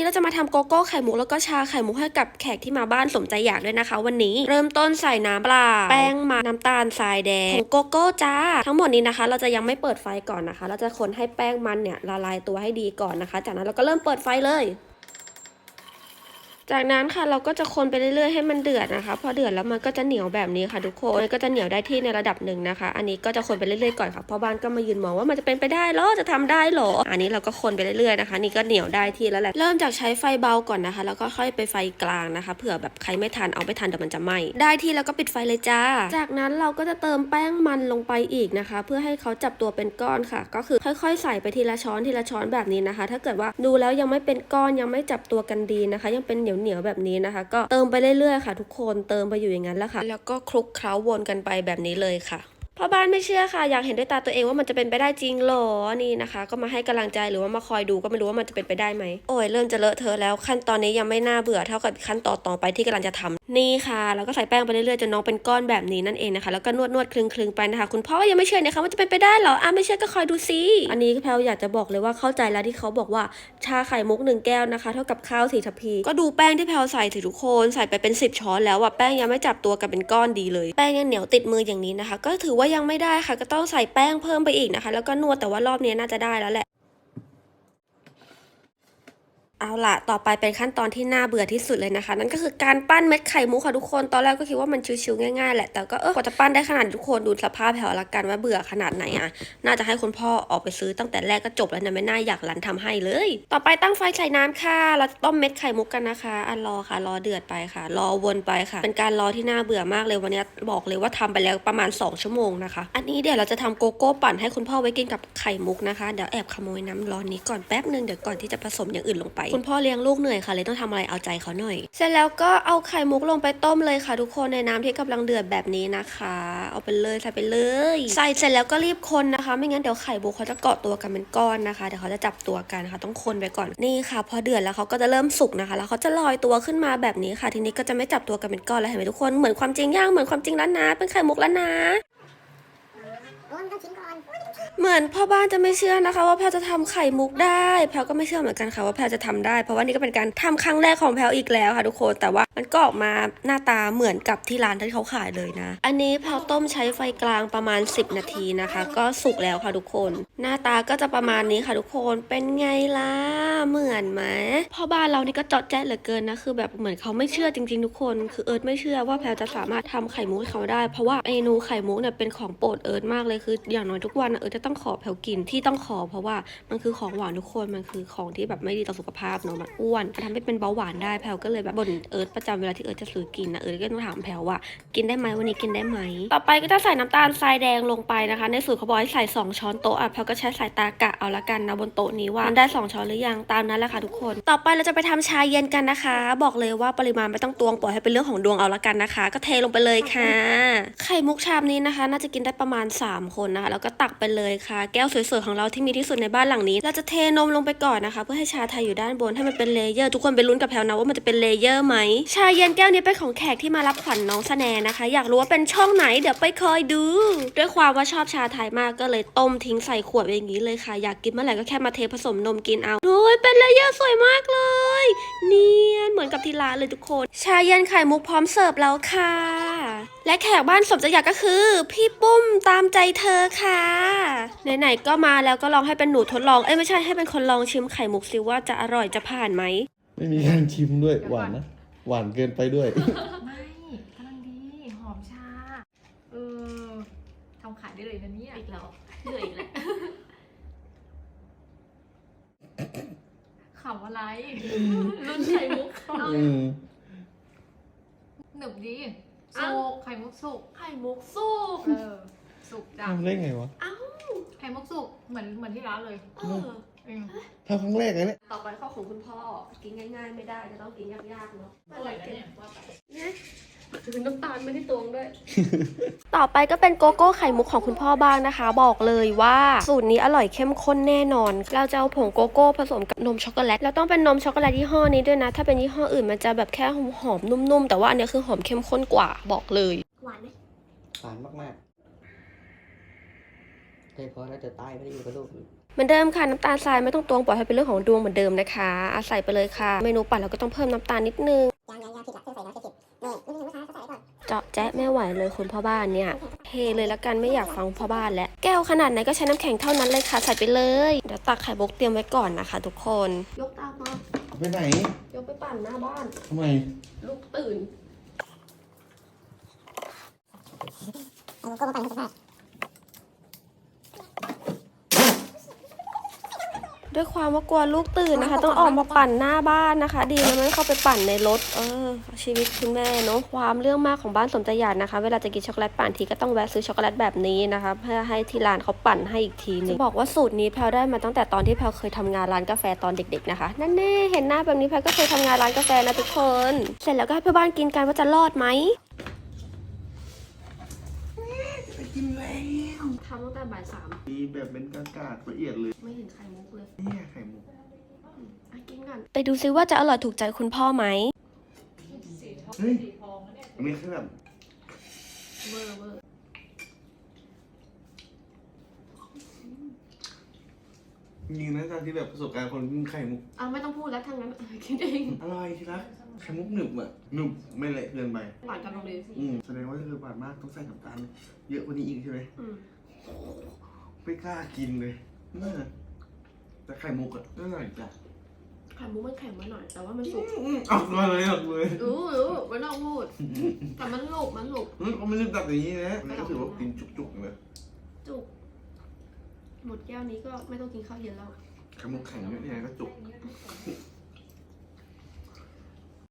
นี้เราจะมาทำโกโก้ไข่มุกแล้วก็ชาไข่มุกให้กับแขกที่มาบ้านสมใจอยากด้วยนะคะ วันนี้เริ่มต้นใส่น้ำเปล่าแป้งมันน้ำตาลทรายแดงผงโกโก้จ้า ทั้งหมดนี้นะคะ เราจะยังไม่เปิดไฟก่อนนะคะ เราจะคนให้แป้งมันเนี่ยละลายตัวให้ดีก่อนนะคะ จากนั้นเราก็เริ่มเปิดไฟเลย จากนั้นค่ะเราก็จะคนไปเรื่อยๆให้มันเดือดนะคะ พอเดือดแล้วมันก็จะเหนียวแบบนี้ค่ะทุกคนมันก็จะเหนียวได้ที่ในระดับหนึ่งนะคะ อันนี้ก็จะคนไปเรื่อยๆก่อนค่ะพ่อบ้านก็มายืนมองว่ามันจะเป็นไปได้หรอจะทำได้เหรออันนี้เราก็คนไปเรื่อยๆนะคะ นี่ก็เหนียวได้ที่แล้วแหละเริ่มจากใช้ไฟเบาก่อนนะคะ แล้วก็ค่อยไปไฟกลางนะคะเผื่อแบบใครไม่ทันเอาไม่ทันเดี๋ยวมันจะไหม้ได้ที่แล้วก็ปิดไฟเลยจ้า จากนั้นเราก็จะเติมแป้งมันลงไปอีกนะคะ เพื่อให้เขาจับตัวเป็นก้อนค่ะ ก็คือค่อย ๆ ใส่ไปทีละช้อนทีละช้อนแบบนี้นะคะ ถ้าเกิดว่าดูแล้วยังไม่เป็นก้อนยังไม่จับตัวกันดีนะคะ ยังเป็นเหนียวเหนียวแบบนี้นะคะ ก็เติมไปเรื่อยๆค่ะ ทุกคนเติมไปอยู่อย่างนั้นแหละค่ะ แล้วก็คลุกเคล้าวนกันไปแบบนี้เลยค่ะพ่อบ้านไม่เชื่อค่ะ อยากเห็นด้วยตาตัวเองว่ามันจะเป็นไปได้จริงหรอนี่นะคะ ก็มาให้กำลังใจหรือว่ามาคอยดูก็ไม่รู้ว่ามันจะเป็นไปได้ไหมโอ้ยเริ่มจะเลอะเทอะแล้วขั้นตอนนี้ยังไม่น่าเบื่อเท่ากับขั้นตอนต่อไปที่กำลังจะทำ นี่ค่ะแล้วก็ใส่แป้งไปเรื่อยๆจนน้องเป็นก้อนแบบนี้นั่นเองนะคะแล้วก็นวดนวดคลึงคลึงไปนะคะ คุณพ่อยังไม่เชื่อนะคะว่าจะเป็นไปได้เหรออะไม่เชื่อก็คอยดูสิอันนี้แพลวอยากจะบอกเลยว่าเข้าใจแล้วที่เขาบอกว่าชาไข่มุกหนึ่งแก้วนะคะ เท่ากับข้าวสี่ทัพพีก็ดูแป้งที่แพลวใส่สิทุกคนใส่ไปเป็น10ช้อนแล้วอะแป้งยังไม่จับตัวกันเป็นก้อนดีเลย แป้งยังเหนียวติดมืออย่างนี้นะคะ ก็ถือว่ายังไม่ได้ค่ะก็ต้องใส่แป้งเพิ่มไปอีกนะคะ แล้วก็นวดแต่ว่ารอบนี้น่าจะได้แล้วแหละ เอาล่ะต่อไปเป็นขั้นตอนที่น่าเบื่อที่สุดเลยนะคะ นั่นก็คือการปั้นเม็ดไข่มุกค่ะทุกคน ตอนแรกก็คิดว่ามันชิวๆง่ายๆแหละ แต่ก็เออกว่าจะปั้นได้ขนาดทุกคนดูสภาพแถวละกันว่าเบื่อขนาดไหนอะ น่าจะให้คุณพ่อออกไปซื้อตั้งแต่แรกก็จบแล้วนะไม่น่าอยากรันทำให้เลย ต่อไปตั้งไฟใส่น้ำค่ะ เราจะต้มเม็ดไข่มุกกันนะคะ อันรอค่ะ รอเดือดไปค่ะ รอวนไปค่ะ เป็นการรอที่น่าเบื่อมากเลยวันนี้บอกเลยว่าทำไปแล้วประมาณ 2 ชั่วโมงนะคะ อันนี้เดี๋ยวเราจะทำโกโก้ปั่นให้คุณพ่อไว้กินกับไข่มุกนะคะ เดี๋ยวแอบขโมยน้ำร้อนนี้ก่อนแป๊บนึงเดี๋ยวก่อนที่จะผสมอย่างอื่นลงไปคุณพ่อเลี้ยงลูกเหนื่อยค่ะเลยต้องทำอะไรเอาใจเขาหน่อย เสร็จแล้วก็เอาไข่มุกลงไปต้มเลยค่ะ ทุกคนในน้ำที่กำลังเดือดแบบนี้นะคะ เอาไปเลยใส่ไปเลย ใส่เสร็จแล้วก็รีบคนนะคะ ไม่งั้นเดี๋ยวไข่มุกเขาจะเกาะตัวกันเป็นก้อนนะคะเดี๋ยวเขาจะจับตัวกันนะคะต้องคนไปก่อนนี่ค่ะ พอเดือดแล้วเขาก็จะเริ่มสุกนะคะ แล้วเขาจะลอยตัวขึ้นมาแบบนี้ค่ะ ทีนี้ก็จะไม่จับตัวกันเป็นก้อนแล้วเห็นไหมทุกคนเหมือนความจริงย่างเหมือนความจริงแล้วนะ เป็นไข่มุกแล้วนะ เหมือนพ่อบ้านจะไม่เชื่อนะคะ ว่าแพลวจะทำไข่มุกได้ แพลวก็ไม่เชื่อเหมือนกันค่ะว่าแพลวจะทำได้ เพราะว่านี่ก็เป็นการทำครั้งแรกของแพลวอีกแล้วค่ะทุกคน แต่ว่ามันก็ออกมาหน้าตาเหมือนกับที่ร้านที่เขาขายเลยนะ อันนี้แพลวต้มใช้ไฟกลางประมาณ 10 นาทีนะคะ ก็สุกแล้วค่ะทุกคน หน้าตาก็จะประมาณนี้ค่ะทุกคน เป็นไงล่ะ เหมือนไหมพ่อบ้านเรานี่ก็เจาะแจ๊ะเหลือเกินนะ คือแบบเหมือนเขาไม่เชื่อจริง ๆ ทุกคน คือเอิร์ธไม่เชื่อว่าแพลวจะสามารถทำไข่มุกให้เขาได้ เพราะว่าเมนูไข่มุกเนี่ยเป็นของโปรดเอิร์ธมากเลยคืออย่างน้อยทุกวันเอิร์ธจะต้องขอแพลวกินที่ต้องขอ เพราะว่ามันคือของหวานทุกคนมันคือของที่แบบไม่ดีต่อสุขภาพเนาะมันอ้วนมันทำให้เป็นเบาหวานได้แพลวก็เลยแบบบ่นเอิร์ธประจำเวลาที่เอิร์ธจะซื้อกินนะเอิร์ธก็ต้องถามแพลวว่า กินได้ไหมวันนี้กินได้ไหมต่อไปก็จะใส่น้ำตาลทรายแดงลงไปนะคะ ในสูตรเขาบอกให้ใส่ 2 ช้อนโต๊ะอะแพลก็ใช้สายตากะเอาละกันนะบนโต๊ะนี้ว่ามันได้ 2 ช้อนหรือยังตามนั้นแหละค่ะทุกคน ต่อไปเราจะไปทำชาเย็นกันนะคะ บอกเลยว่าปริมาณไม่ต้องตวงปล่อยให้เป็นเรื่องของดวงเอาละกันนะคะ ก็เทลงไปเลยค่ะ ไข่มุกชามนี้นะคะ น่าจะกินได้ประมาณ 3 คนนะคะแล้วก็ตักไปเลยค่ะ แก้วสวยๆของเราที่มีที่สุดในบ้านหลังนี้ เราจะเทนมลงไปก่อนนะคะ เพื่อให้ชาไทยอยู่ด้านบนให้มันเป็นเลเยอร์ทุกคนไปลุ้นกับแพลวนะว่ามันจะเป็นเลเยอร์ไหมชาเย็นแก้วนี้เป็นของแขกที่มารับขวัญน้องสแนนะคะ อยากรู้ว่าเป็นช่องไหนเดี๋ยวไปคอยดู ด้วยความว่าชอบชาไทยมากก็เลยต้มทิ้งใส่ขวดอย่างนี้เลยค่ะ อยากกินเมื่อไหร่ก็แค่มาเทผสมนมกินเอาดูเป็นเลเยอร์สวยมากเลย เนียนเหมือนกับที่ร้านเลยทุกคน ชาเย็นไข่มุกพร้อมเสิร์ฟแล้วค่ะ และแขกบ้านสมใจอยากก็คือ พี่ปุ้มตามใจเธอค่ะไหนๆก็มาแล้วก็ลองให้เป็นหนูทดลองเอ้ยไม่ใช่ให้เป็นคนลองชิมไข่มุกซิว่าจะอร่อยจะผ่านไหมไม่มีการชิมด้วยหวานนะหวานเกินไปด้วย ไม่กำลังดีหอมชา เออทำขายได้เลยนะเนี่ยอีกแล้วเหนื่อยอีกแล้ว ขำอะไร รุ่นไข่มุกเขาอืมหนึบดีอ้าสุวกไข่มุกสุกไข่มุกสุกเออสุกจ้ะทำได้ไงวะไข่ มุกสุกเหมือนเหมือนที่ร้านเลยเอออืมทำครั้งแรกเลยเนี่ยต่อไปข้อของคุณพ่อกินง่าย ๆ ไม่ได้จะต้องกินยากๆเนาะอร่อยแล้วเนี่ยว่าไปเนี่ยน้ำตาลไม่ได้ตวงด้วย ต่อไปก็เป็นโกโก้ไข่มุกของคุณพ่อบ้างนะคะ บอกเลยว่าสูตรนี้อร่อยเข้มข้นแน่นอน เราจะเอาผงโกโก้ผสมกับนมช็อกโกแลตแล้วต้องเป็นนมช็อกโกแลตยี่ห้อนี้ด้วยนะ ถ้าเป็นยี่ห้ออื่นมันจะแบบแค่หอมๆนุ่มๆ แต่ว่าอันเนี้ยคือหอมเข้มข้นกว่าบอกเลย หวานไหมหวานมากๆ เคยพอแล้วจะตายไม่ได้อยู่กับลูกเหมือนเดิมค่ะน้ำตาลทรายไม่ต้องตวงปล่อยให้เป็นเรื่องของดวงเหมือนเดิมนะคะอาศัยไปเลยค่ะ เมนูปั่นเราก็ต้องเพิ่มน้ำตาลนิดนึงยังยังยังผิดหลักเพิ่งใส่น้ำผิดนี่นี่นี่นะคะก็ใส่ไว้ก่อนเจาะแจ๊ะไม่ไหวเลยคุณพ่อบ้านเนี่ยเทเลยละกันไม่อยากฟังพ่อบ้านแล้วแก้วขนาดไหนก็ใช้น้ำแข็งเท่านั้นเลยค่ะใส่ไปเลยเดี๋ยวตักไข่บกเตรียมไว้ก่อนนะคะ ทุกคนยกตามมาไปไหนยกไปปั่นหน้าบ้านทำไมลูกตื่นเอาโลโก้มาปั่นให้สุภาพ ด้วยความว่ากลัวลูกตื่นนะคะ ต้องออกมาปั่นหน้าบ้านนะคะ ดีนะไม่เข้าไปปั่นในรถ เออ ชีวิตคุณแม่เนาะความเรื่องมากของบ้านสมใจอยากนะคะ เวลาจะกินช็อกโกแลตปั่นทีก็ต้องแวะซื้อช็อกโกแลตแบบนี้นะคะเพื่อให้ที่ร้านเขาปั่นให้อีกทีหนึงจะบอกว่าสูตรนี้แพลได้มาตั้งแต่ตอนที่แพลเคยทำงานร้านกาแฟตอนเด็ก ๆนะคะนั่นแน่เห็นหน้าแบบนี้แพลก็เคยทำงานร้านกาแฟนะทุกคน เสร็จแล้วก็ให้เพื่อนบ้านกินกันว่าจะรอดไหม ไปกินแล้ว ทำตั้งแต่บ่ายสามมีแบบเป็นกากาดละเอียดเลย ไม่เห็นไข่มุกเลยเนี่ยไข่มุกกินกันไปดูซิว่าจะอร่อยถูกใจคุณพ่อไหม เฮ้ยอันนี้คือแบบเวอร์เวอร์จริงๆนะจากที่แบบประสบการณ์คนกินไข่มุก อะไม่ต้องพูดแล้วทั้งนั้นกินเองอร่อยที่รักไข่มุกหนึบอะหนึบไม่เละเกินไป หวานกำลังดีอืมแสดงว่าคือหวานมากต้องใส่น้ำตาลเยอะกว่านี้อีกใช่ไหม อืม ไม่กล้ากินเลยน่าแต่ไข่มุกอะน่าอร่อยจ้ะไข่มุกมันแข็งมาหน่อย แต่ว่ามันสุกอืมเอามาเลยเอาเลยรู้รู้ไม่ต้องพูดแต่มันหลุกมันหลุกอืมเขาไม่ได้ตัดอย่างนี้นะนี่ก็ถือว่ากินจุกๆเลยจุกหมดแก้วนี้ก็ไม่ต้องกินข้าวเย็นแล้วไข่มุกแข็งเนี่ยก็จุก